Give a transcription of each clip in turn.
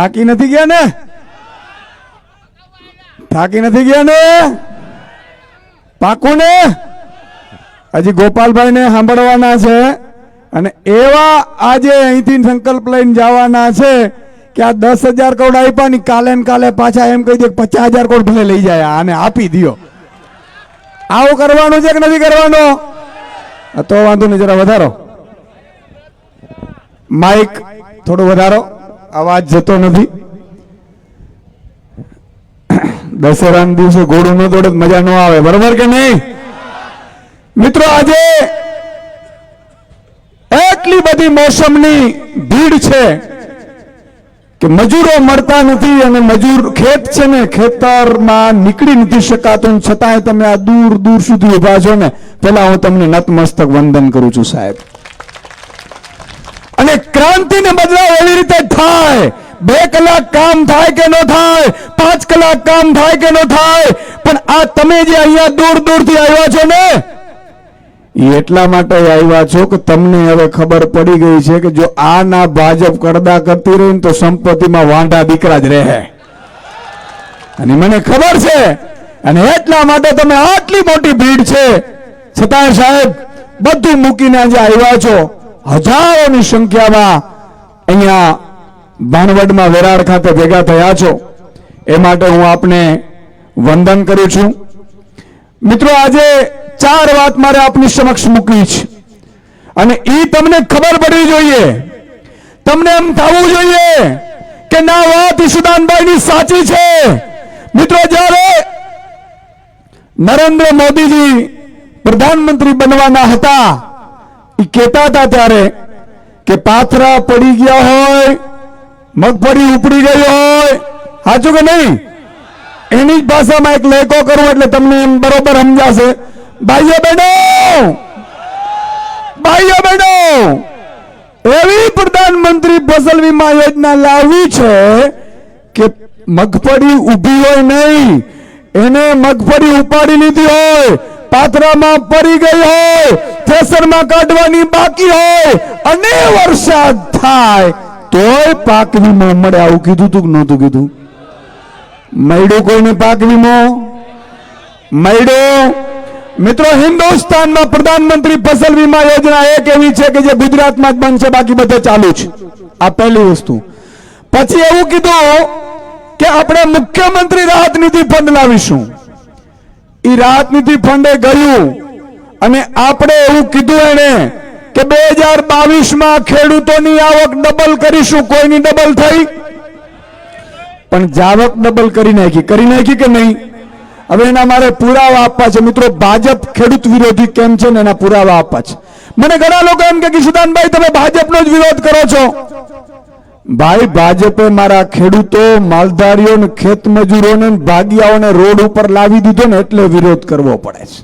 થાકી નથી ગયા ને? થાકી નથી ગયા ને? પાકું ને હજી ગોપાલભાઈ ને સાંભળવાના છે. અને એવા આજે અહીંથી સંકલ્પ લઈને જવાના છે કે આ દસ હજાર કરોડ આપ્યા ને કાલે ને કાલે પાછા એમ કહી દે પચાસ હજાર કરોડ ભલે લઈ જાય, આને આપી દ્યો. આવું કરવાનું છે કે નથી કરવાનું? તો વાંધો નહીં, જરા વધારો. માઇક થોડો વધારો. અવાજ જતો નથી. દશેરાના દિવસે ઘોડું ન દોડે મજા ન આવે. બરોબર કે નહીં? મિત્રો, આજે એટલી બધી મોસમની ભીડ છે કે મજૂરો મળતા નથી અને મજૂર ખેત છે ને, ખેતરમાં નીકળી નથી શકાતું. છતાંય તમે આ દૂર દૂર સુધી ઊભા છો ને પેલા હું તમને નતમસ્તક વંદન કરું છું, સાહેબ. અને ક્રાંતિને બદલાવ એવી રીતે થાય. બે કલાક કામ થાય કે ન થાય, પાંચ કલાક કામ થાય કે ન થાય. પણ આ તમે જે અહીંયા દૂર દૂરથી આવ્યા છો ને, એ એટલા માટે આવ્યા છો કે તમને હવે ખબર પડી ગઈ છે કે જો આ ના ભાજપ કરદા કરતી રહી તો સંપત્તિમાં વાંઢા દીકરા જ રહે. અને મને ખબર છે, અને એટલા માટે તમે આટલી મોટી ભીડ છે. છતાંય સાહેબ, બધું મૂકીને આજે આવ્યા છો. હજારોની સંખ્યામાં અહીંયા ભાનવડમાં વેરાળ ખાતે ભેગા થયા છો. એ માટે હું આપને વંદન કરું છું. મિત્રો, આજે ચાર વાત મારે આપની સમક્ષ મૂકવી છે. અને એ તમને ખબર પડવી જોઈએ. તમને એમ થવું જોઈએ કે ના વાત ઈશુદાનભાઈની સાચી છે. મિત્રો, જ્યારે નરેન્દ્ર મોદીજી પ્રધાનમંત્રી બનવાના હતા કહેતા હતા ત્યારે કે પાથરા પડી ગયા હોય, મગફળી ઉપડી ગઈ હોય, સાચું કે નહીં? એની જ ભાષામાં એક લેખો કરું એટલે તમને એમ બરોબર સમજાશે. ભાઈઓ બહેનો! ભાઈઓ બહેનો! એવી પ્રધાનમંત્રી ફસલ વીમા યોજના લાવી છે કે મગફળી ઊભી હોય નહીં. એને મગફળી ઉપાડી લીધી હોય પાથરામાં પડી ગઈ હોય, થેસરમાં કાઢવાની બાકી હોય, અને વરસાદ થાય, તોય પાક વીમો મળે. આવું કીધું તું નહોતું કીધું? મળ્યું કોઈને પાક વીમો? મળ્યો? મિત્રો, હિન્દુસ્તાનમાં પ્રધાનમંત્રી ફસલ વીમા યોજના એક એવી છે કે જે ગુજરાતમાં જ છે બાકી બધે ચાલુ છે આ પહેલી વસ્તુ. પછી એવું કીધું કે આપણે મુખ્યમંત્રી રાહત નિધિ ફંડ લાવીશું. એ રાજનીતિ ફંડે ગયું. અને આપણે એવું કીધું એને કે બે હજાર બાવીસમાં ખેડૂતોની આવક ડબલ કરીશું. કોઈની ડબલ થઈ? પણ જાવક ડબલ કરી નાખી. કરી નાખી કે નહીં? હવે એના મારે પુરાવા આપવા છે. મિત્રો, ભાજપ ખેડૂત વિરોધી કેમ છે ને એના પુરાવા આપવા છે. મને ઘણા લોકો એમ કે કિશુદાનભાઈ તમે ભાજપનો જ વિરોધ કરો છો. ભાઈ ભાજપે મારા ખેડૂતો, માલધારીઓ ને ખેત મજૂરોને ભાગિયાઓને રોડ ઉપર લાવી દીધો ને એટલે વિરોધ કરવો પડે છે.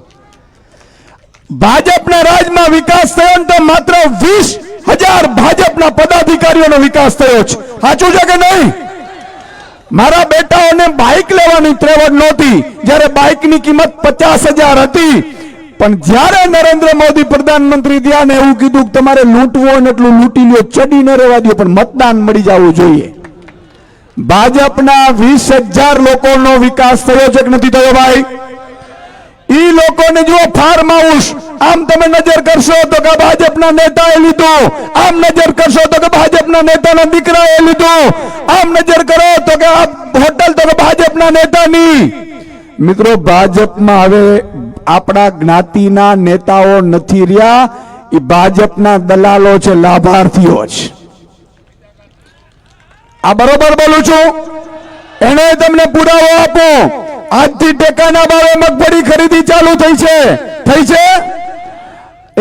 ભાજપના રાજમાં વિકાસ થયો ને તો માત્ર વીસ હજાર ભાજપના પદાધિકારીઓનો વિકાસ થયો છે. સાચું છે કે નહીં? મારા બેટાઓને બાઇક લેવાની ત્રેવડ નહોતી. જ્યારે બાઇકની કિંમત પચાસ હજાર હતી પણ જ્યારે નરેન્દ્ર મોદી પ્રધાનમંત્રી થયા ને એવું કીધું કે તમારે લૂંટવું હોય ને એટલું લૂંટી લ્યો ચડી ન રહેવા દો પણ મતદાન મળી જવું જોઈએ. ભાજપના વીસ હજાર લોકોનો વિકાસ થયો છે કે નથી થયો ભાઈ? ઈ લોકોને જુઓ ફાર્મ હાઉસ આમ તમે નજર કરશો તો કે ભાજપના નેતાએ લીધું. આમ નજર કરશો તો કે ભાજપના નેતાના દીકરાએ લીધું. આમ નજર કરો તો કે આ હોટલ તો કે ભાજપના નેતાની. મિત્રો, ભાજપમાં હવે આપણા જ્ઞાતિના નેતાઓ નથી રહ્યા, એ ભાજપના દલાલો છે, લાભાર્થીઓ છે આ બરોબર બોલું છું? એને તમને પુરાવો આપો. આજથી ટેકાના ભાવે મગફળી ખરીદી ચાલુ થઈ છે. થઈ છે?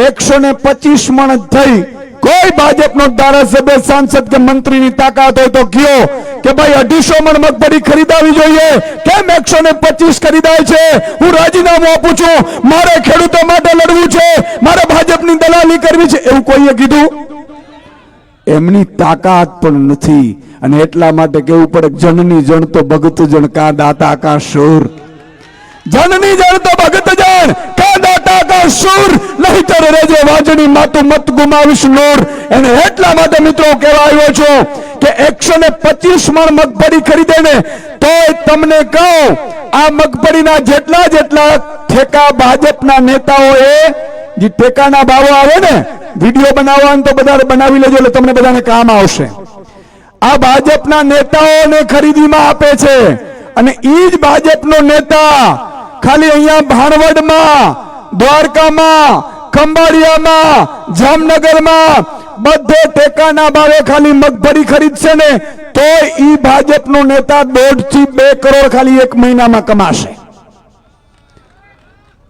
એકસો ને પચીસ મણ થઈ. કોઈ ભાજપનો ધારાસભ્ય, સાંસદ કે મંત્રીની તાકાત હોય તો કયો? કે ભાઈ અઢીસો મણ મગફળી ખરીદાવી જોઈએ. કેમ એકસો ને પચીસ ખરીદાય છે? હું રાજીનામું આપું છું. મારે ખેડૂતો માટે લડવું છે. મારે ભાજપની દલાલી કરવી છે. એવું કોઈએ કીધું? એમની તાકાત પણ નથી. અને એટલા માટે કેવું પડે જનની જણ તો ભગત જણ કા દાતા કા શોર જનની જણ તો ભગત જણ. કા દાતા બનાવટા શૂર નહીતર રેજે વાજણી માતું મત ગુમાવીશ નૂર. એને એટલા માટે મિત્રો કહેવા આવ્યો છું કે એકસો ને પચીસ મણ મગફળી ખરીદે ને તોય તમને કહું, આ મગફળીના જેટલા જેટલા ઠેકા ભાજપના નેતાઓએ, જે ટેકાના ભાવો આવે ને, વીડિયો બનાવવાનું તો બધા બનાવી લેજો, એટલે તમને બધાને કામ આવશે. આ ભાજપના નેતાઓને ખરીદીમાં આપે છે. અને ઈ જ ભાજપનો નેતા ખાલી અહીંયા ભાણવડમાં દ્વારકામાં, ખંભાળિયામાં, જામનગરમાં બધે ટેકાના ભાવે ખાલી મગફળી ખરીદશે ને તો ઈ ભાજપનો નેતા દોઢથી બે કરોડ ખાલી એક મહિનામાં કમાશે.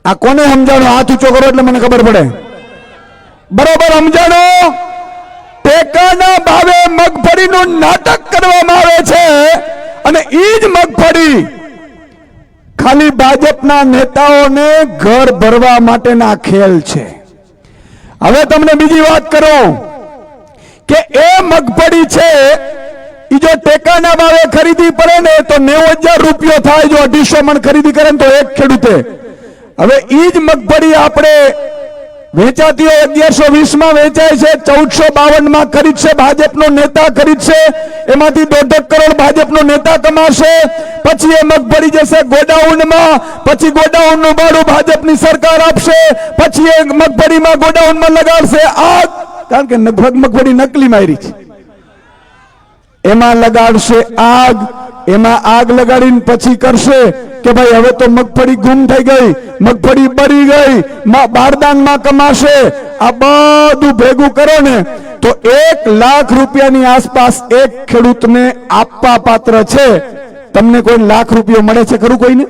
આ કોને સમજાણો? હાથ ઊંચો કરો એટલે મને ખબર પડે. બરોબર સમજાણો? ટેકાના ભાવે મગફળીનું નાટક કરવામાં આવે છે અને ઈ જ મગફળી ખાલી ભાજપના નેતાઓને ઘર ભરવા માટેના ખેલ છે. હવે તમને બીજી વાત કરું કે એ મગફળી છે એ જો ટેકાના ભાવે ખરીદી પડે ને તો નેવું હજાર રૂપિયો થાય જો અઢીસો મણ ખરીદી કરે ને તો એક ખેડૂતે. હવે ઈ જ મગફળી આપણે વેચાતી હોય અગિયારસો વીસમાં વેચાય છે, ચૌદસો બાવનમાં ખરીદશે, ભાજપનો નેતા ખરીદશે, એમાંથી દોઢ કરોડ ભાજપનો નેતા કમાશે, પછી એ મગફળી જશે ગોડાઉનમાં, પછી ગોડાઉનનું ભાડું ભાજપની સરકાર આપશે, પછી એ મગફળીમાં ગોડાઉનમાં લગાડશે. આ કારણ કે મગ- મગફળી નકલી મારી છે. એમાં લગાડશે આગ, એમાં આગ લગાડીને પછી કરશે કે ભાઈ, હવે તો મગફળી ગુમ થઈ ગઈ, મગફળી બળી ગઈ બારદાનમાં કમાશે, આ બધું ભેગું કરો ને, તો એક લાખ રૂપિયાની આસપાસ એક ખેડૂતને આપવા પાત્ર છે. તમને કોઈ લાખ રૂપિયો મળે છે ખરું કોઈને?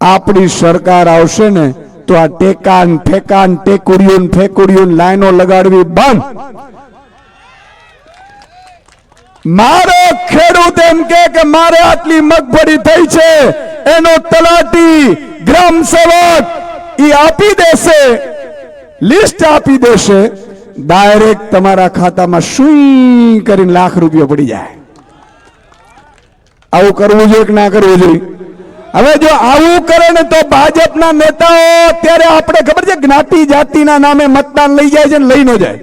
આપણી સરકાર આવશે ને, તો આ ટેકાન ઠેકાન ટેકુડિયું ને લાઈનો લગાડવી બંધ. મારો ખેડૂત એમ કે મારે આટલી મગફળી થઈ છે, એનો તલાટી ગ્રામ સેવક ઈ આપી દેશે, લિસ્ટ આપી દેશે, ડાયરેક્ટ તમારા ખાતામાં શું કરીને લાખ રૂપિયો પડી જાય. આવું કરવું જોઈએ કે ના કરવું જોઈએ? હવે જો આવું કરે ને તો ભાજપના નેતાઓ અત્યારે આપણે ખબર છે જ્ઞાતિ જાતિના નામે મતદાન લઈ જાય છે ને લઈ ન જાય.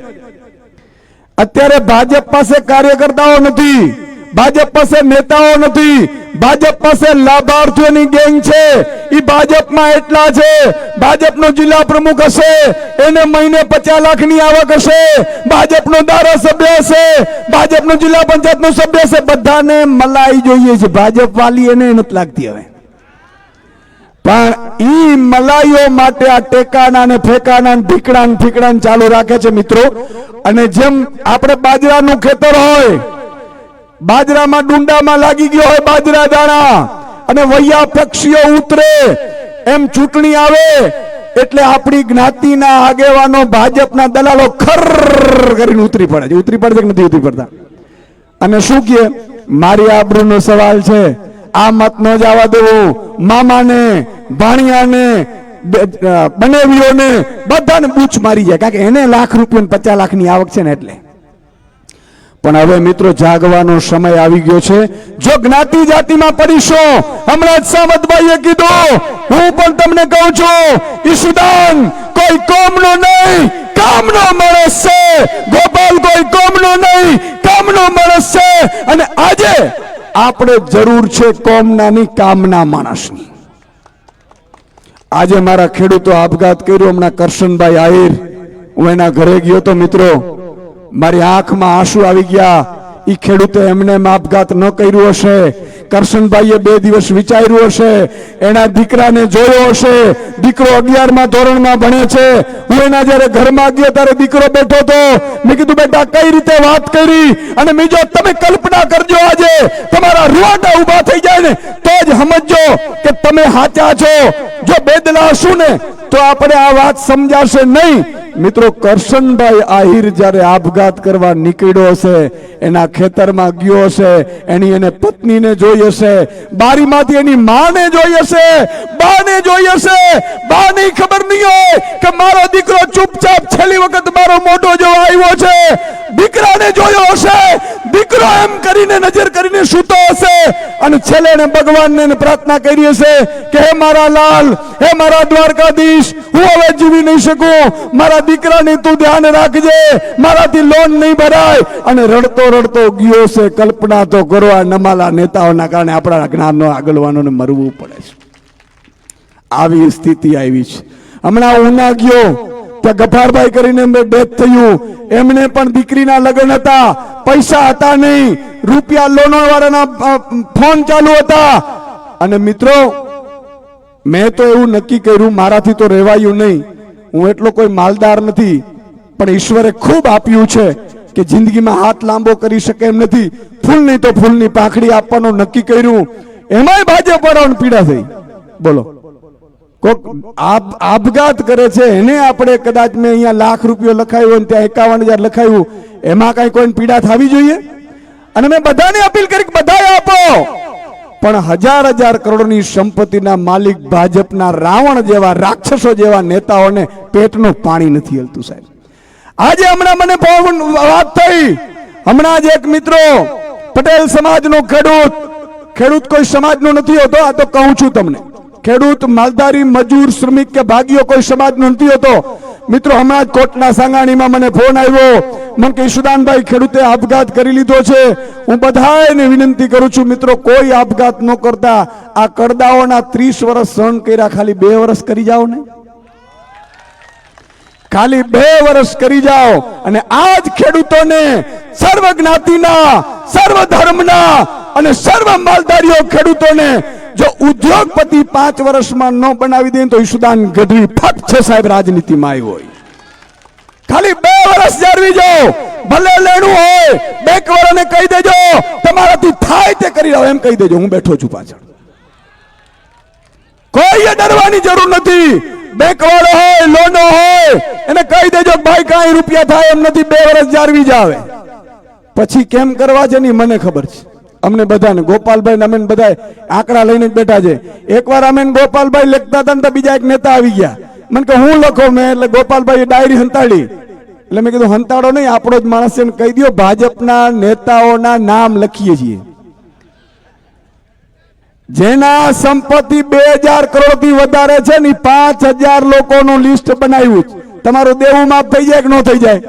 અત્યારે ભાજપ પાસે કાર્યકર્તાઓ નથી, ભાજપ પાસે નેતાઓ નથી, ભાજપ પાસે લાભાર્થીઓની ગેંગ છે. એ ભાજપમાં એટલા છે, ભાજપનો જિલ્લા પ્રમુખ હશે, એને મહિને પચાસ લાખની આવક હશે, ભાજપનો ધારાસભ્ય હશે, ભાજપનો જિલ્લા પંચાયતનો સભ્ય હશે. બધાને મલાઈ જોઈએ છે ભાજપ વાલી એને નથી લાગતી હવે. પણ ઈ મલાઈઓ માટે આ ટેકાના ને ફેકાના ને ઢીકડા ને ઠીકડા ચાલુ રાખે છે મિત્રો. અને જેમ આપણે બાજરાનું ખેતર હોય, બાજરામાં ડુંડામાં લાગી ગયો હોય બાજરા દાણા, અને વૈયા પક્ષીઓ ઉતરે, એમ ચૂંટણી આવે, એટલે આપણી જ્ઞાતિના આગેવાનો ભાજપના દલાલો ખર કરીને ઉતરી પડે છે. ઉતરી પડે કે નથી ઉતરી પડતા? અને શું કહે? મારી આબરૂનો સવાલ છે. આ મત ન જવા દેવું. મામાને, ભાણિયાને બનેવીઓને બધાને બૂચ મારી જાય. કારણ કે એને લાખ રૂપિયા પચાસ લાખની આવક છે ને એટલે. પણ હવે મિત્રો જાગવાનો સમય આવી ગયો છે. જો જ્ઞાતિ જાતિમાં પડીશો, હમણાં જ સામતભાઈએ કીધું, હું પણ તમને કહું છું ઈશુદાન કોઈ કોમનો નહીં, કામનો માણસ છે. ગોપાલ, કોઈ કોમનો નહીં, કામનો માણસ છે. અને આજે આપણે જરૂર છે કોમનાની કામના માણસની. આજે મારા ખેડૂતો આપઘાત કર્યો, હમણાં કરશનભાઈ આહિર, હું એના ઘરે ગયો તો મિત્રો મારી આંખમાં આંસુ આવી ગયા. ઈ ખેડૂતે એમને એમ આપઘાત ન કર્યું હશે. કરશનભાઈએ બે દિવસ વિચાર્યું હશે. એના દીકરાને જોયો હશે. દીકરો અગિયારમાં ધોરણમાં ભણે છે. હું એના જ્યારે ઘરમાં ગયો ત્યારે દીકરો બેઠો હતો. મેં કીધું, બેટા, કઈ રીતે વાત કરી? અને બીજો, તમે કલ્પના કરજો આજે. તમારા રૂવાટા ઊભા થઈ જાય ને, તો જ સમજજો કે તમે સાચા છો. જો બેદલા હશું ને, તો આપણે આ વાત સમજાશે નહીં. મિત્રો, કરશનભાઈ આહિર જ્યારે આપઘાત કરવા નીકળ્યો હશે, એના ખેતરમાં ગયો હશે, એની એને પત્નીને જોઈ હશે, બારીમાંથી એની માને જોઈ હશે, બાને જોઈ હશે, બાની ખબર નહીં હોય કે મારો દીકરો ચૂપચાપ છેલ્લી વખત મારો મોટો જો આવ્યો છે, દીકરાને જોયો હશે, દીકરો એમ કરીને નજર કરીને સૂતો હશે, અને છેલ્લે એને ભગવાનને પ્રાર્થના કરી હશે કે, હે મારા લાલ, હે મારા દ્વારકાધીશ, હું હવે જીવી નહીં શકું, મારા દીકરાને તું ધ્યાન રાખજે, મારાથી લોન નહીં ભરાય. અને રડતો રડતો ગયો છે, કલ્પના તો કરો આ નમાલા નેતાઓના કારણે આપણા જ્ઞાનનો આગળવાનોને મરવું પડે છે. આવી સ્થિતિ આવી છે. હમણાં ઉના ગયો, ત્યાં ગફારભાઈ કરીને ડેથ થયું. એમને પણ દીકરીના લગ્ન હતા, પૈસા હતા નહીં. રૂપિયા લોનવાળાના ફોન ચાલુ હતા. અને મિત્રો, મેં તો એવું નક્કી કર્યું, મારાથી તો રહેવાયું નહીં. હું એટલો કોઈ માલદાર નથી, પણ ઈશ્વરે ખૂબ આપ્યું છે. કે જિંદગીમાં હાથ લાંબો કરી શકે એમ નથી. ફૂલ નહીં તો ફૂલની પાંખડી આપવાનું નક્કી કર્યું. એમાંય ભાજપ વાળાઓને પીડા થઈ. બોલો. કોક આપ- આપઘાત કરે છે, એને આપણે કદાચ મેં અહીંયા લાખ રૂપિયો લખાયું અને ત્યાં એકાવન હજાર લખાયું. એમાં કઈ કોઈને પીડા થવી જોઈએ? અને મેં બધાને અપીલ કરી બધાએ આપો. પણ હજાર હજાર કરોડની સંપત્તિના માલિક ભાજપના રાવણ જેવા રાક્ષસો જેવા નેતાઓને પેટનું પાણી નથી હલતું સાહેબ. આજે હમણાં મને ફોન વાત થઈ. હમણાં જ એક મિત્રો પટેલ સમાજનો ખેડૂત ખેડૂત કોઈ સમાજનો નથી હોતો, આ તો કહું છું તમને. ખેડૂત, માલધારી, મજૂર, શ્રમિક કે ભાગીઓ કોઈ સમાજનો નથી હોતો. મિત્રો, હમણાં જ કોટના સાંગાણીમાં મને ફોન આવ્યો. મને કે ઈશુદાનભાઈ ખેડૂતે આપઘાત કરી લીધો છે. હું બધાને વિનંતી કરું છું, મિત્રો, કોઈ આપઘાત ન કરતા. આ કરદાઓના ત્રીસ વર્ષ સહન કર્યા, ખાલી બે વર્ષ કરી જાઓ ને. ખાલી બે વર્ષ કરી જાઓ અને આ જ ખેડૂતોને સર્વ જ્ઞાતિના સર્વ ધર્મના અને સર્વ માલધારીઓ ખેડૂતોને જો ઉદ્યોગપતિ પાંચ વર્ષમાં ન બનાવી દે તો ઈશુદાન ગઢવી ફટ છે સાહેબ રાજનીતિમાં આવ્યો હોય. ખાલી બે વર્ષ જાળવી જાઓ. ભલે લેણું હોય બે વાળાને કહી દેજો, તમારાથી થાય તે કરી લો એમ કહી દેજો, હું બેઠો છું પાછળ. કોઈએ ડરવાની જરૂર નથી. બેંક વાળો હોય, લોનો હોય, એને કહી દેજો ભાઈ કાંઈ રૂપિયા થાય, એમ નથી, બે વર્ષ જાળવી જાવે પછી કેમ કરવા છે ની મને ખબર છે. અમને બધાને, ગોપાલભાઈ ને અમે બધા આંકડા લઈને જ બેઠા છે. એકવાર અમે ગોપાલભાઈ લખતા હતા ને તો બીજા એક નેતા આવી ગયા. મને કે, હું લખો? મેં એટલે ગોપાલભાઈ ડાયરી હંતાડી એટલે મેં કીધું હંતાડો નહીં, આપણો જ માણસ કહી દો ભાજપના નેતાઓના નામ લખીએ છીએ. જેના સંપત્તિ બે હજાર કરોડથી વધારે છે ને પાંચ હજાર લોકોનું લિસ્ટ બનાવ્યું તમારું દેવું માફ થઈ જાય કે ન થઈ જાય?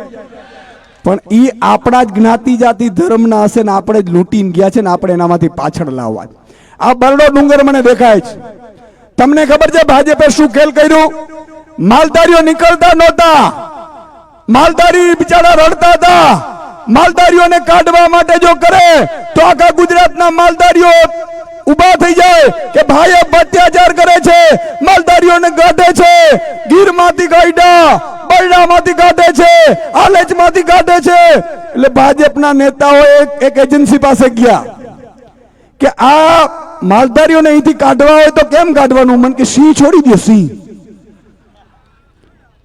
પણ એ આપણા જ જ્ઞાતિ જાતિ ધર્મના હશે ને આપણે જ લૂંટીને ગયા છે ને આપણે એનામાંથી પાછળ લાવવા આ બરડો ડુંગર મને દેખાય છે. તમને ખબર છે ભાજપે શું ખેલ કર્યું? માલધારીઓ નીકળતા નહોતા. માલધારી બિચારા રડતા હતા. માલધારીઓને કાઢવા માટે જો કરે, તો આખા ગુજરાતના માલધારીઓ ઊભા થઈ જાય કે ભાઈ અત્યાચાર કરે છે, માલધારીઓને ગાઢે છે, ગીરમાંથી કાઢ્યા બરડામાંથી કાઢે છે, આલેચમાંથી કાઢે છે. એટલે ભાજપના નેતાઓ એક એજન્સી પાસે ગયા કે આ માલધારીઓને અહીંથી કાઢવા હોય તો કેમ કાઢવાનું? મન કે સિંહ છોડી દો, સિંહ.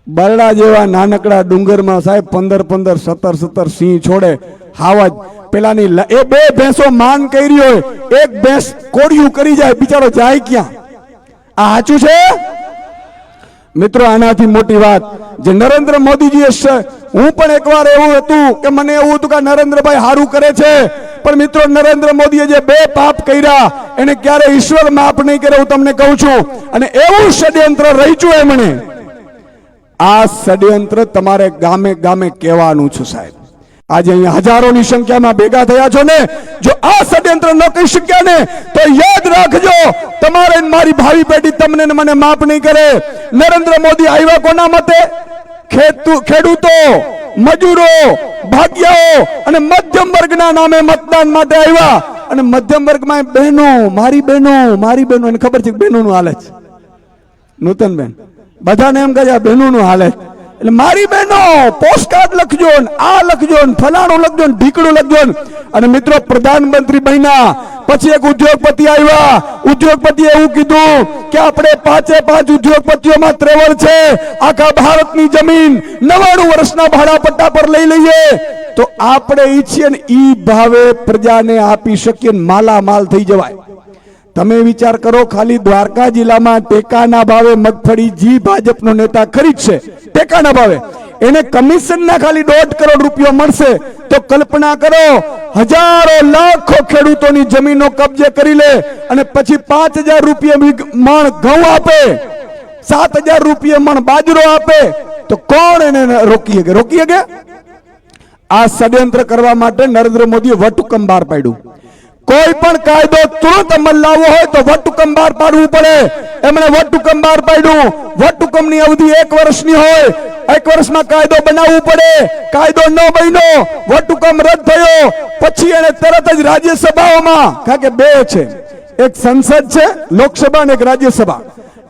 બરડા જેવા નાનકડા ડુંગરમાં સાહેબ પંદર પંદર, સત્તર સત્તર સિંહ છોડે. હાવજ, પેલાની એ બે ભેંસો માન કરી હોય, એક ભેંસ કોડિયું કરી જાય, બિચારો જાય ક્યાં? આ સાચું છે? મિત્રો, આનાથી મોટી વાત. જે નરેન્દ્ર મોદીજીએ હું પણ એકવાર એવું હતું કે મને એવું હતું કે નરેન્દ્રભાઈ સારું કરે છે. પણ મિત્રો, નરેન્દ્ર મોદીએ જે બે પાપ કર્યા, એને ક્યારે ઈશ્વર માફ નહીં કરે હું તમને કહું છું. અને એવું ષડયંત્ર રહીશું એમણે. આ ષડયંત્ર તમારે ગામે ગામે કહેવાનું છે સાહેબ. આજે અહીંયા હજારોની સંખ્યામાં ભેગા થયા છો ને, જો આ ષડયંત્ર ન કહી શક્યા ને, તો યાદ રાખજો, તમારે મારી ભાવિ પેઢી તમને મને માફ નહીં કરે. નરેન્દ્ર મોદી આવ્યા કોના મતે? ખેડૂતો, મજૂરો, ભાગ્યાઓ અને મધ્યમ વર્ગના નામે મતદાન માટે આવ્યા. અને મધ્યમ વર્ગમાં બહેનો, મારી બહેનો મારી બહેનો, એને ખબર છે બહેનોનું હાલે છે. નૂતનબેન, બધાને એમ કહે છે બહેનોનું હાલે એટલે મારી બહેનો પોસ્ટકાર્ડ લખજો ને, આ લખજો ને, ફલાણું લખજો ને, ઢીકડું લખજો અને મિત્રો, પ્રધાનમંત્રી બન્યા. પછી એક ઉદ્યોગપતિ આવ્યા. ઉદ્યોગપતિએ એવું કીધું કે આપણે પાંચે પાંચ ઉદ્યોગપતિઓમાં ત્રેવડ છે. આખા ભારતની જમીન નવાણું વર્ષના ભાડા પટ્ટા પર લઈ લઈએ. તો આપણે ઈચ્છીએ ને ઈ ભાવે પ્રજાને આપી શકીએ માલામાલ થઈ જવાય. તમે વિચાર કરો, ખાલી દ્વારકા જિલ્લામાં ટેકાના ભાવે મગફળી જી ભાજપનો નેતા ખરીદશે ટેકાના ભાવે. એને કમિશનના ખાલી દોઢ કરોડ રૂપિયા મળશે. તો કલ્પના કરો, હજારો લાખો ખેડૂતોની જમીનો કબજે કરી લે અને પછી પાંચ હજાર રૂપિયા મણ ઘઉં આપે. સાત હજાર રૂપિયા મણ બાજરો આપે. તો કોણ એને રોકી શકે? રોકી શકે? આ ષડયંત્ર કરવા માટે નરેન્દ્ર મોદીએ વટહુકમ બહાર પાડ્યું. કોઈ પણ કાયદો તુરંત અમલ લાવવો હોય તો વટહુકમ બહાર પાડવું પડે. એમણે વટહુકમ બહાર પાડ્યું. વટહુકમની અવધિ એક વર્ષની હોય. એક વર્ષમાં કાયદો બનાવવું પડે. કાયદો ન બન્યો, વટહુકમ રદ થયો. પછી એને તરત જ રાજ્યસભાઓમાં, કારણ કે બે છે. એક સંસદ છે, લોકસભા અને એક રાજ્યસભા.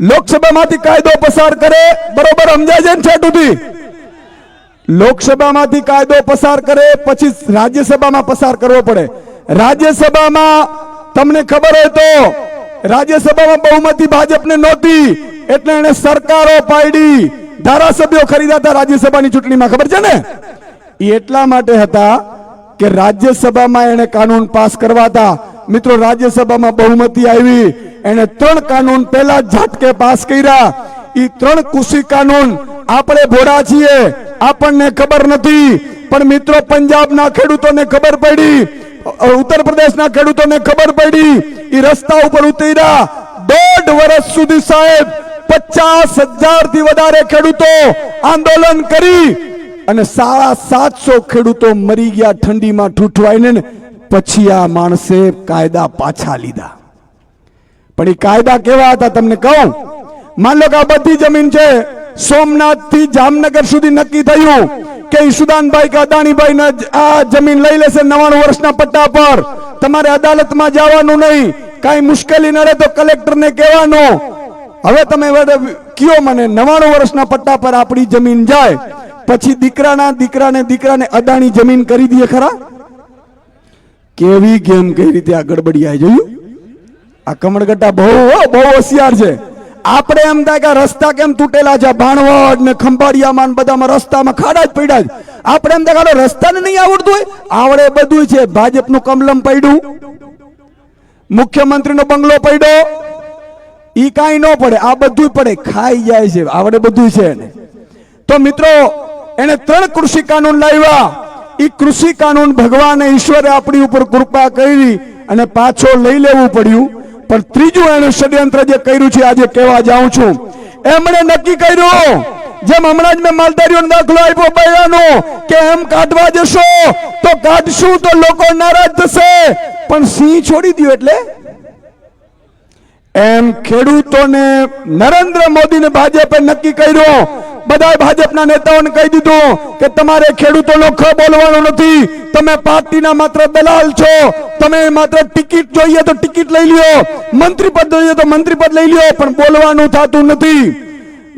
લોકસભામાંથી કાયદો પસાર કરે, બરોબર સમજાય છે ને છેટુથી લોકસભામાંથી કાયદો પસાર કરે, પછી રાજ્યસભામાં પસાર કરવો પડે. રાજ્યસભામાં તમને ખબર હોય તો રાજ્યસભામાં બહુમતી ભાજપને નહોતી, એટલે એને સરકારો પાડી, ધારાસભ્યો ખરીદાતા રાજ્યસભાની ચૂંટણીમાં. ખબર છે ને? એ એટલા માટે હતા કે રાજ્યસભામાં એને કાનૂન પાસ કરવા હતા. મિત્રો, રાજ્યસભામાં બહુમતી આવી એને ત્રણ કાનૂન પહેલા ઝાટકે પાસ કર્યા. એ ત્રણ કૃષિ કાનૂન આપણે ભોળા છીએ, આપણને ખબર નથી. પણ મિત્રો, પંજાબના ખેડૂતોને ખબર પડી ઉત્તર પ્રદેશના ખેડૂતોને ખબર પડી એ રસ્તા ઉપર ઉતર્યા. દોઢ વર્ષ સુધી સાહેબ, પચાસ હજારથી વધારે ખેડૂતો આંદોલન કરી અને સાડા સાતસો ખેડૂતો મરી ગયા ઠંડીમાં ઠૂઠવાઈને પછી આ માણસે કાયદા પાછા લીધા. પણ એ કાયદા કેવા હતા તમને કહું? માન લો કે આ બધી જમીન છે સોમનાથથી જામનગર સુધી નક્કી થયું કે ઈશુદાનભાઈ કે અદાણીભાઈ ને આ જમીન લઈ લેશે નવાણું વર્ષના પટ્ટા પર. તમારે અદાલતમાં જવાનું નહીં, કાંઈ મુશ્કેલી નડે તો કલેક્ટરને કહેવાનું. હવે તમે કયો મને નવાણું વર્ષના પટ્ટા પર આપણી જમીન જાય, પછી દીકરાના દીકરાને દીકરાને અદાણી જમીન કરી દઈએ ખરા? કેવી ગેમ કઈ રીતે આ ગડબડી આવી જોયું? આ કમળગટ્ટા બહુ બહુ હોશિયાર છે. આપણે એમ થાય કે રસ્તા કેમ તૂટેલા છે? ભાણવડ ને ખંભાળિયામાં બધામાં રસ્તામાં ખાડા જ પડ્યા છે. આપણે એમ થાય રસ્તાને નહીં આવડતું હોય? આવડે બધું છે. ભાજપનું કમલમ પડ્યું. મુખ્યમંત્રીનો બંગલો પડ્યો. ઈ કાંઈ ન પડે. આ બધું પડે. ખાઈ જાય છે. આવડે બધું છે એને. તો મિત્રો, એને ત્રણ કૃષિ કાનૂન લાવ્યા. એ કૃષિ કાનૂન ભગવાન ઈશ્વરે આપણી ઉપર કૃપા કરી અને પાછો લઈ લેવું પડ્યું. પણ ત્રીજું એનું ષડયંત્ર જે કર્યું છે, આજે કહેવા જાઉં છું. એમણે નક્કી કર્યું, જેમ હમણાં જ મેં માલધારીઓ દાખલો આપ્યો બયાનો કે એમ કાઢવા જશો, તો કાઢશું તો લોકો નારાજ થશે. પણ સિંહ છોડી દો એટલે. એમ ખેડૂતોને નરેન્દ્ર મોદીને ભાજપે નક્કી કર્યો. બધા ભાજપના નેતાઓને કહી દીધું કે તમારે ખેડૂતોનો ખ બોલવાનો નથી. તમે પાર્ટીના માત્ર દલાલ છો. તમે માત્ર ટિકિટ જોઈએ તો ટિકિટ લઈ લ્યો. મંત્રી પદ જોઈએ તો મંત્રી પદ લઈ લ્યો, પણ બોલવાનું થતું નથી.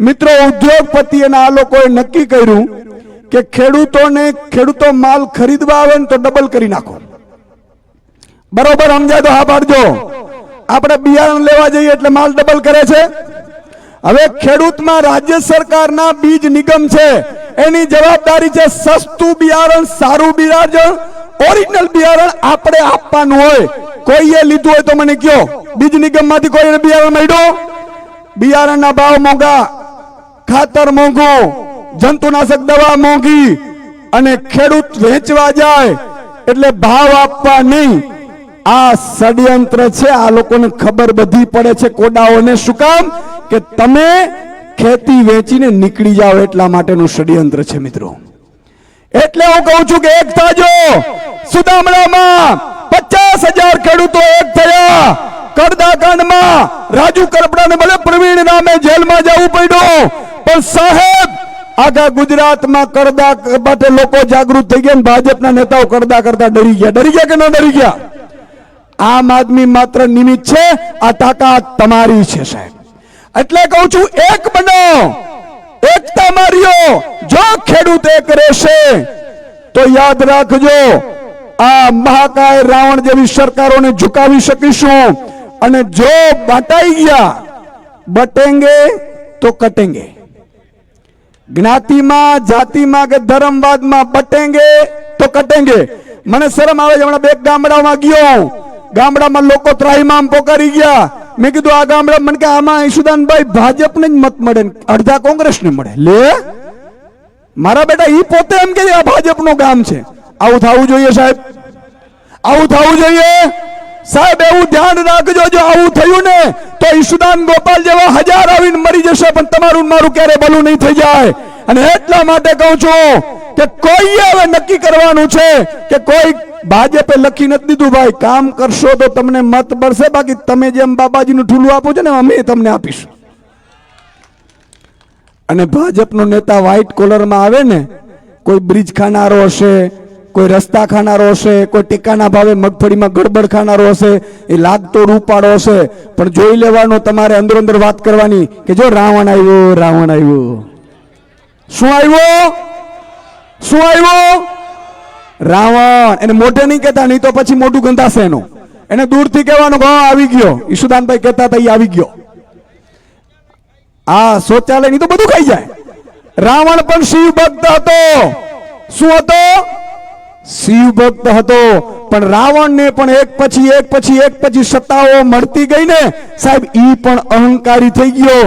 મિત્રો ઉદ્યોગપતિ અને આ લોકોએ નક્કી કર્યું કે ખેડૂતોને ખેડૂતો માલ ખરીદવા આવે ને તો ડબલ કરી નાખો. બરોબર, સમજાય તો હા પાડજો. આપણે બિયારણ લેવા જઈએ એટલે માલ ડબલ કરે છે. હવે ખેડૂતમાં રાજ્ય સરકારના બીજ નિગમ છે, એની જવાબદારી છે સસ્તું બિયારણ, સારું બિયારણ ઓરિજિનલ બિયારણ આપણે આપવાનું હોય. કોઈએ લીધું હોય તો મને કયો બીજ નિગમમાંથી કોઈને બિયારણ મળ્યું? બિયારણના ભાવ મોંઘા, ખાતર મોંઘું, જંતુનાશક દવા મોંઘી અને ખેડૂત વેચવા જાય એટલે ભાવ આપવા નહીં. આ ષડયંત્ર છે, આ લોકોને ખબર બધી પડે છે કોડાઓને શું કામ? કે તમે ખેતી વેચીને નીકળી જાઓ એટલા માટેનું ષડયંત્ર છે મિત્રો. એટલે હું કહું છું કે એક થાજો. સુદામડામાં પચાસ હજાર ખેડૂતો એક થયા. કરદા કાંડમાં રાજુ કરપડાને ભલે પ્રવીણ નામે જેલમાં જવું પડ્યું, પણ સાહેબ, આખા ગુજરાતમાં કરદા માટે લોકો જાગૃત થઈ ગયા ભાજપના નેતાઓ કરદા કરતા ડરી ગયા. ડરી ગયા કે ન ડરી ગયા? આમ આદમી માત્ર નિમિત્ત છે, આ તાકાત તમારી છે સાહેબ. એટલે કહું છું, એક બનો, એકતા માર્યો, જો ખેડૂત એક રહેશે, તો યાદ રાખજો, આ મહાકાય રાવણ જેવી સરકારોને ઝુકાવી શકીશું અને જો બટાઈ ગયા, બટેંગે તો કટેંગે. જ્ઞાતિમાં, જાતિમાં કે ધર્મવાદમાં બટેંગે તો કટેંગે. મને શરમ આવે છે, હમણાં બે ગામડામાં ગયો ગામડામાં લોકો ત્રાહીમામ પોકારી ગયા. મેં કીધું, આ ગામડા મને કે આમાં ઈશુદાનભાઈ ભાજપને જ મત મળે અડધા કોંગ્રેસને મળે. લે? મારા બેટા એ પોતે એમ કે આ ભાજપનું ગામ છે. આવું થવું જોઈએ, સાહેબ. આવું થવું જોઈએ. સાહેબ, એવું ધ્યાન રાખજો, જો આવું થયું ને, તો ઈશુદાન ગોપાલ જેવા હજાર આવીને મરી જશે, પણ તમારું મારું ક્યારે ભલું નહીં થઈ જાય. અને એટલા માટે કહું છું કે કોઈ હવે નક્કી કરવાનું છે કે કોઈ ભાજપે લખી નથી દીધું, ભાઈ, કામ કરશો તો તમને મત મળશે. બાકી તમે જેમ બાબાજીનું ઠૂલું આપો છો ને અમે તમને આપીશું. અને ભાજપનો નેતા વ્હાઈટ કોલરમાં આવે ને, કોઈ બ્રિજ ખાનારો હશે, કોઈ રસ્તા ખાનારો હશે, કોઈ ટેકાના ભાવે મગફળીમાં ગડબડ ખાનારો હશે, એ લાગતો રૂપાળો હશે. પણ જોઈ લેવાનો તમારે અંદર અંદર વાત કરવાની કે જો રાવણ આવ્યો રાવણ આવ્યો. શું આવ્યો? શું આવ્યો? રાવણ. એને મોઢે નહીં કહેતા, નહીં તો પછી મોઢું ગંધાશે એનું. એને દૂરથી કહેવાનું હા, આવી ગયો. ઈશુદાનભાઈ કહેતા હતા એ આવી ગયો. આ શૌચાલયની તો બધું ખાઈ જાય. રાવણ પણ શિવ ભક્ત હતો. શું હતો? શિવ ભક્ત હતો. પણ રાવણ ને પણ એક પછી એક પછી એક પછી સત્તાઓ મળતી ગઈ ને, સાહેબ, ઈ પણ અહંકારી થઈ ગયો.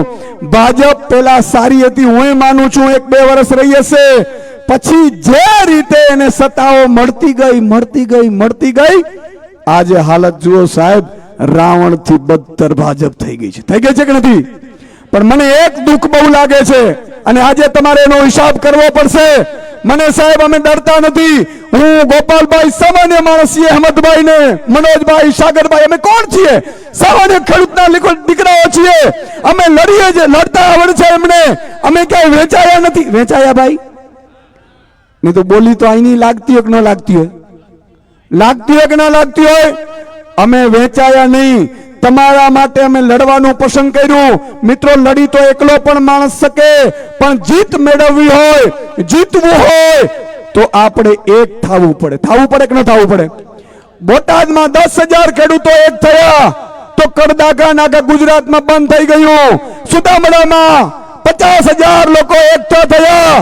ભાજપ પેલા સારી હતી હું માનું છું એક બે વર્ષ રહી હશે. પછી જે રીતે એને સત્તાઓ મળતી ગઈ મળતી ગઈ મળતી ગઈ, આજે હાલત જુઓ સાહેબ રાવણથી બદતર ભાજપ થઈ ગઈ છે. થઈ ગઈ છે કે નથી? પણ મને એક દુઃખ બહુ લાગે છે, અને આજે તમારે એનો હિસાબ કરવો પડશે. મને સાહેબ, અમે ડરતા નથી. હું ગોપાલભાઈ, સામાન્ય માણસ છીએ અહમદભાઈ ને મનોજભાઈ, સાગરભાઈ, અમે કોણ છીએ? સામાન્ય ખેડૂતના દીકરાઓ છીએ. અમે લડીએ છે લડતા આવડે છે એમને. અમે ક્યાંય વેચાયા નથી. વેચાયા ભાઈ? નહીં તો બોલી તો અહીંની લાગતી હોય કે ન લાગતી હોય? લાગતી હોય કે ન લાગતી હોય? અમે વેચાયા નહીં. તમારા માટે અમે લડવાનું પસંદ કર્યું. મિત્રો, લડી તો એકલો પણ માણસ શકે, પણ જીત મેળવવી હોય, જીતવું હોય, તો આપણે એક થવું પડે. થવું પડે કે ન થવું પડે? બોટાદમાં દસ હજાર ખેડૂતો એક થયા, તો કડદાકા નાગા ગુજરાતમાં બંધ થઈ ગયું. સુદામડામાં પચાસ હજાર લોકો એકઠા થયા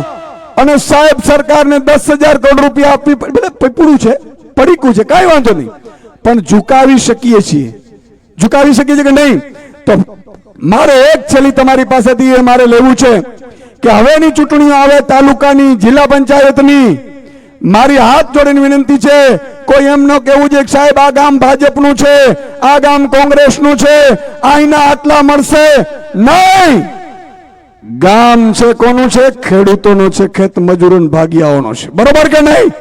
અને સાહેબ સરકારને દસ હજાર કરોડ રૂપિયા આપવી પડે. ભલે છે, પડીકું છે, કાંઈ વાંધો નહીં. પણ ઝુકાવી શકીએ છીએ. ઝુકાવી શકીએ છીએ કે નહીં? તો મારે એક છેલ્લી તમારી પાસેથી એ મારે લેવું છે કે હવેની ચૂંટણીઓ આવે તાલુકાની, જિલ્લા પંચાયતની. મારી હાથ જોડીને વિનંતી છે, કોઈ એમ ન કેવું છે સાહેબ, આ ગામ ભાજપનું છે, આ ગામ કોંગ્રેસનું છે અહીંના આટલા મળશે નહીં. ગામ છે કોનું છે, ખેડૂતોનું છે, ખેત મજૂરો ભાગિયાઓનો છે. બરોબર કે નહીં?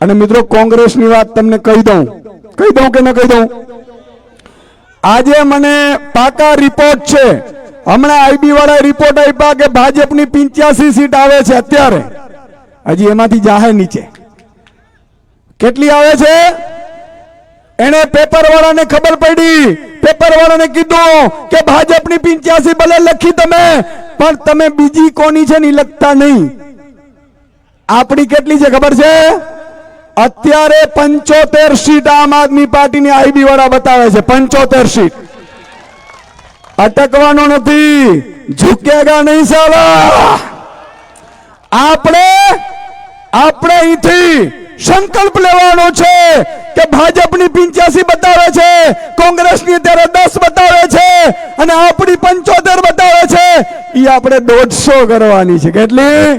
અને મિત્રો, કોંગ્રેસની વાત તમને કહી દઉં. કહી દઉં કે ન કહી દઉં? આજે મને પાકા રિપોર્ટ છે. હમણાં આઈબી વાળા રિપોર્ટ આપ્યા કે ભાજપની પિંચ્યાસી સીટ આવે છે અત્યારે. હજી એમાંથી જાહે નીચે. કેટલી આવે છે? એને પેપર વાળાને ખબર પડી. પેપર વાળાને કીધું કે ભાજપની પિંચ્યાસી ભલે લખી તમે, પણ તમે બીજી કોની છે ને લખતા નહીં. આપણી કેટલી છે? ખબર છે? અત્યારે પંચોતેર સીટ આમ આદમી પાર્ટીની આઈબી વાળા બતાવે છે, પંચોતેર સીટ. અટકવાનો નથી. ઝુકેગા નહીં સાલા. આપણે આપણે અહીંથી સંકલ્પ લેવાનો છે કે ભાજપની પિંચ્યાસી બતાવે છે, કોંગ્રેસની અત્યારે દસ બતાવે છે, અને આપણી પંચોતેર બતાવે છે. એ આપણે દોઢસો કરવાની છે, કેટલી?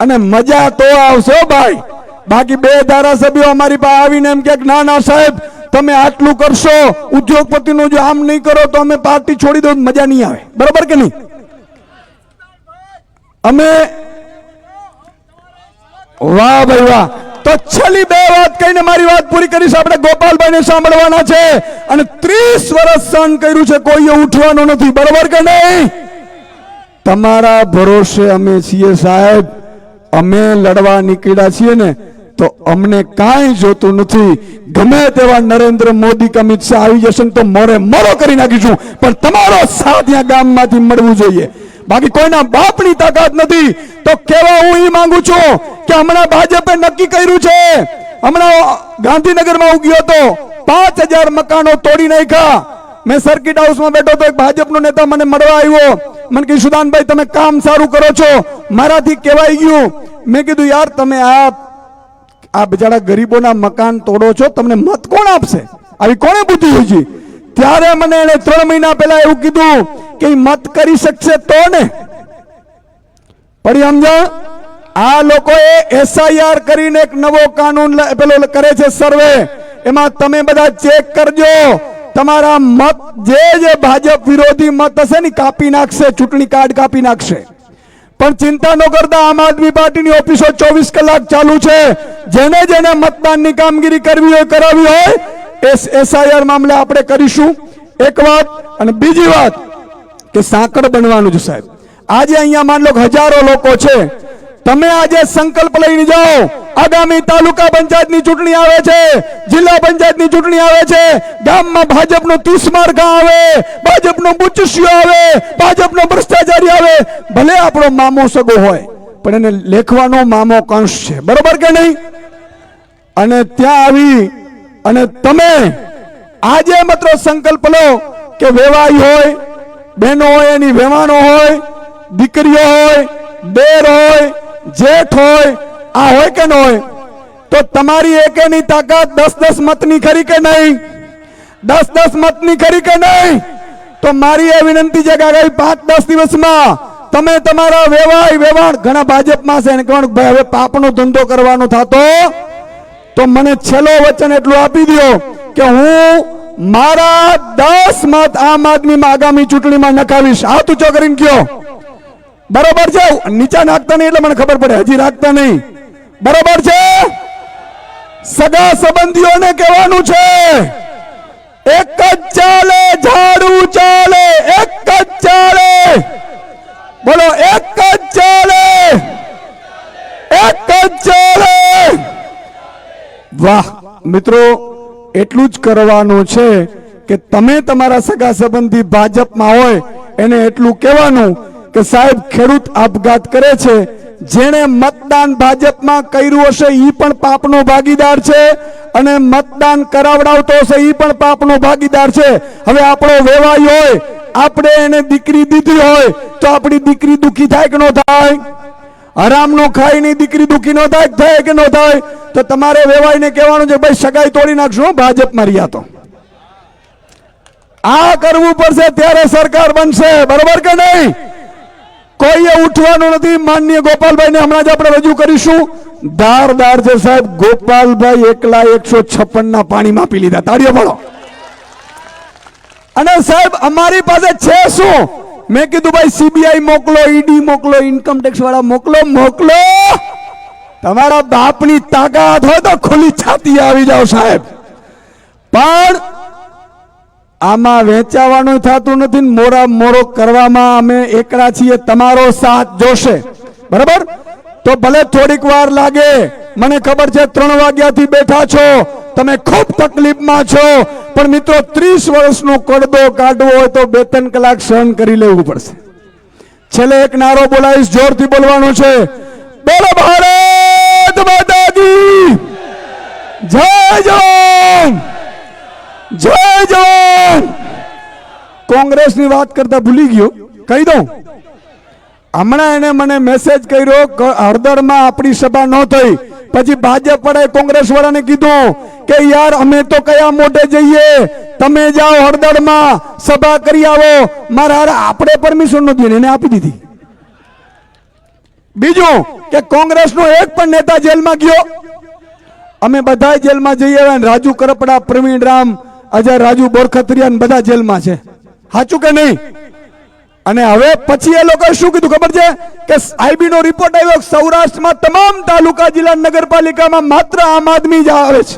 અને મજા તો આવશે ભાઈ. બાકી બે ધારાસભ્યો અમારી પાસે આવીને એમ કે, ના ના, સાહેબ, તમે આટલું કરશો, ઉદ્યોગપતિનું જો આમ નહીં કરો તો અમે પાર્ટી છોડી દો, મજા નહીં આવે. બરોબર કે નહીં? અમે વાહ ભાઈ વાહ. તો છેલ્લી બે વાત કહીને મારી વાત પૂરી કરીશ. આપણે ગોપાલભાઈને સાંભળવાના છે અને ત્રીસ વર્ષ સહન કર્યું છે, કોઈએ ઉઠવાનું નથી. બરોબર કે નહીં? તમારા ભરોસે અમે છીએ સાહેબ. અમે લડવા નીકળ્યા છીએ ને તો અમને કાંઈ જોતું નથી. ગમે તેવા નરેન્દ્ર મોદી કે અમિત શાહ આવી જશે તો મોરે મોરો કરી નાખીશું. પણ તમારો સાથ ત્યાં ગામમાંથી મળવું જોઈએ. બાકી કોઈના બાપની તાકાત નથી. તો કેવા હું એ માંગુ છું કે હમણાં ભાજપે નક્કી કર્યું છે. હમણાં ગાંધીનગરમાં ઉગ્યો ગયો હતો. પાંચ હજાર મકાનો તોડી નાખ્યા. મેં સર્કિટ હાઉસમાં બેઠો તો એક ભાજપનો નેતા મને મળવા આવ્યો. મને કીધું સુદાનભાઈ, તમે કામ સારું કરો છો. મારાથી કહેવાય ગયું. મેં કીધું, યાર, તમે આ આ બિચારા ગરીબોના મકાન તોડો છો, તમને મત કોણ આપશે? આવી કોણે બુદ્ધિ હોય ત્યારે મને એને ત્રણ મહિના પહેલા એવું કીધું કે મત કરી શકશે તો ને. પડી સમજણ? આ લોકોએ એસઆઈઆર કરીને એક નવો કાનૂન પેલો કરે છે સર્વે. એમાં તમે બધા ચેક કરજો. તમારા મત જે જે ભાજપ વિરોધી મત હશે ને કાપી નાખશે, ચૂંટણી કાર્ડ કાપી નાખશે. પણ ચિંતા ન કરતા આમ આદમી પાર્ટીની ઓફિસો ચોવીસ કલાક ચાલુ છે. જેને જેને મતદાનની કામગીરી કરવી હોય, કરાવી હોય, એસ એસઆઈઆર મામલે આપણે કરીશું. એક વાત અને બીજી વાત કે સાંકળ બનવાનું છે સાહેબ. આજે અહીંયા માન લો હજારો લોકો છે. તમે આજે સંકલ્પ લઈને જાઓ. આગામી તાલુકા પંચાયતની ચૂંટણી આવે છે, જિલ્લા પંચાયતની ચૂંટણી આવે છે, ગામમાં ભાજપનો ત્રીસ માર્કા આવે, ભાજપનો બુચસ્યો આવે, ભાજપનો ભ્રષ્ટાચારી આવે, ભલે આપણો મામો સગો હોય, પણ એને લેખવાનો મામો કંશ છે. બરોબર કે નહીં? અને ત્યાં આવી, અને તમે આજે માત્ર સંકલ્પ લો કે વેવાઈ હોય બહેનો હોય, એની વેવાનો હોય, દીકરીઓ હોય દેર હોય, જેઠ હોય આ હોય કે ન હોય? તો તમારી એકેની તાકાત દસ દસ મતની ખરી કે નહીં? દસ દસ મતની ખરી કે નહીં? તો મારી એ વિનંતી છે કે આગામી પાંચ દસ દિવસમાં તમે તમારા વેવાય વ્યવહાર ઘણા ભાજપમાં છે એને કહેવાનું ભાઈ હવે પાપનો ધંધો કરવાનો થતો, તો મને છેલ્લો વચન એટલું આપી દો કે હું મારા દસ મત આમ આદમીમાં આગામી ચૂંટણીમાં નખાવીશ. હાથ ઊંચો કરીને કયો? બરોબર છે? નીચા નાખતા નહીં એટલે મને ખબર પડે. હજી રાખતા નહીં. બરોબર છે? સગા સંબંધીઓને કહેવાનું છે, એક જ ચાલે, ઝાડુ ચાલે, એક જ ચાલે. બોલો, એક જ ચાલે, એક જ ચાલે. વાહ, મિત્રો, એટલું જ કરવાનું છે કે તમે તમારા સગા સંબંધી ભાજપમાં હોય, એને એટલું કહેવાનું કે સાહેબ ખેડૂત આપઘાત કરે છે. જેણે મતદાન ભાજપમાં કર્યું હશે એ પણ પાપનો ભાગીદાર છે. અને મતદાન કરાવડાવતો હશે એ પણ પાપનો ભાગીદાર છે. હવે આપણો વેવાઈ હોય, આપણે એને દીકરી દીધી હોય, તો આપણી દીકરી દુખી થાય કે ન થાય? હરામનો ખાઈની દીકરી દુખી ન થાય થાય કે ન થાય? તો તમારે વેવાઈને કહેવાનું છે, ભાઈ, સગાઈ તોડી નાખશું ભાજપ રહ્યા તો. આ કરવું પડશે, ત્યારે સરકાર બનશે. બરોબર કે નહીં? કોઈએ ઉઠવાનું નથી, માનનીય ગોપાલભાઈને હમણાં જ આપણે રજૂ કરીશું. ધારદાર છે સાહેબ, ગોપાલભાઈ એકલા એકસો છપ્પન ના પાણીમાં પી લીધા. તાળીઓ પડો અને સાહેબ, અમારી પાસે છે શું? મેં કીધું ભાઈ સીબીઆઈ મોકલો ઈડી મોકલો ઇન્કમ ટેક્સ વાળા મોકલો મોકલો. તમારા બાપની તાકાત હોય તો ખુલ્લી છાતી આવી જાઓ સાહેબ. પણ આમાં વેચાવાનું થતું નથી મોરા મોરો કરવામાં અમે એકલા છીએ, તમારો સાથ જોશે. બરાબર? તો ભલે થોડીક વાર લાગે, મને ખબર છે ત્રણ વાગ્યાથી બેઠા છો, તમે ખૂબ તકલીફમાં છો, પણ મિત્રો ત્રીસ વર્ષનો કડદો કાઢવો હોય તો બે ત્રણ કલાક સહન કરી લેવું પડશે. છેલ્લે એક નારો બોલાવીશ, જોરથી બોલવાનો છે. બોલો ભારત માતાજી! જય જવાન! જય જવાન! કોંગ્રેસની વાત કરતા ભૂલી ગયો. કહી દઉં. હમણાં એને મને મેસેજ કર્યો હળદરમાં આપણી સભા ન થઈ. પછી ભાજપ વડાએ કોંગ્રેસ વાળાને કીધું કે યાર, અમે તો કયા મોઢે જઈએ? તમે જાઓ હળદરમાં, સભા કરી આવો. મારા આપણે પરમિશન નહોતી એને આપી દીધી. બીજું કે કોંગ્રેસનો એક પણ નેતા જેલમાં ગયો. અમે બધા જેલમાં જઈએ આવ્યા ને રાજુ કરપડા, પ્રવીણ રામ અજય, રાજુ બોરખત્રિયા બધા જેલમાં છે. સાચું કે નહીં? અને હવે પછી એ લોકોએ શું કીધું ખબર છે? કે આઈબી નો રિપોર્ટ આવ્યો સૌરાષ્ટ્રમાં તમામ તાલુકા જિલ્લા નગરપાલિકામાં માત્ર આમ આદમી જ આવે છે.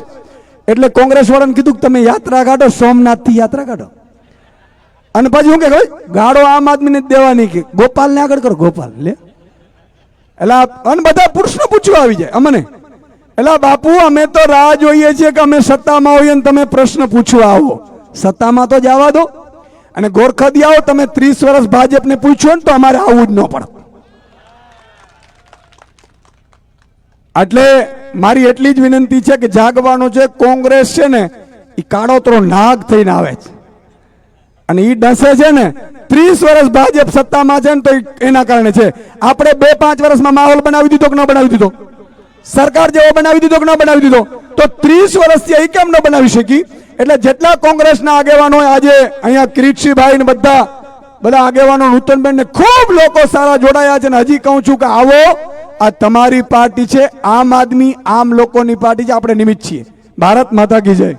એટલે કોંગ્રેસ વાળાને કીધું કે તમે યાત્રા કાઢો સોમનાથથી યાત્રા કાઢો. અને પછી શું કે ગાળો આમ આદમીને દેવાની કે ગોપાલને આગળ કરો, ગોપાલ, લે. એટલે અને બધા પુરુષને પૂછવા આવી જાય અમને. એટલે બાપુ, અમે તો રાહ જોઈએ છીએ કે અમે સત્તામાં હોઈએ ને તમે પ્રશ્ન પૂછવા આવો. સત્તામાં તો જવા દો. અને ગોરખદી આવો, તમે ત્રીસ વર્ષ ભાજપને પૂછ્યો ને તો અમારે આવવું જ ન પડે. એટલે મારી એટલી જ વિનંતી છે કે જાગવાનું છે કોંગ્રેસ છે ને એ કાળોતરો નાગ થઈને આવે છે. અને એ ડસે છે ને, ત્રીસ વર્ષ ભાજપ સત્તામાં છે ને તો એના કારણે છે. આપણે બે પાંચ વર્ષમાં માહોલ બનાવી દીધો કે ન બનાવી દીધો? સરકાર જેવો બનાવી દીધો કે ન બનાવી દીધો? તો ત્રીસ વર્ષથી અહીં કેમ ન બનાવી શકી? એટલે જેટલા કોંગ્રેસના આગેવાનો આજે અહીંયા કિરીટસિંહભાઈ ને બધા બધા આગેવાનો નૂતનબેન ખૂબ લોકો સારા જોડાયા છે ને હજી કહું છું કે આવો, આ તમારી પાર્ટી છે, આમ આદમી, આમ લોકોની પાર્ટી છે, આપણે નિમિત્ત છીએ. ભારત માતા કી જય.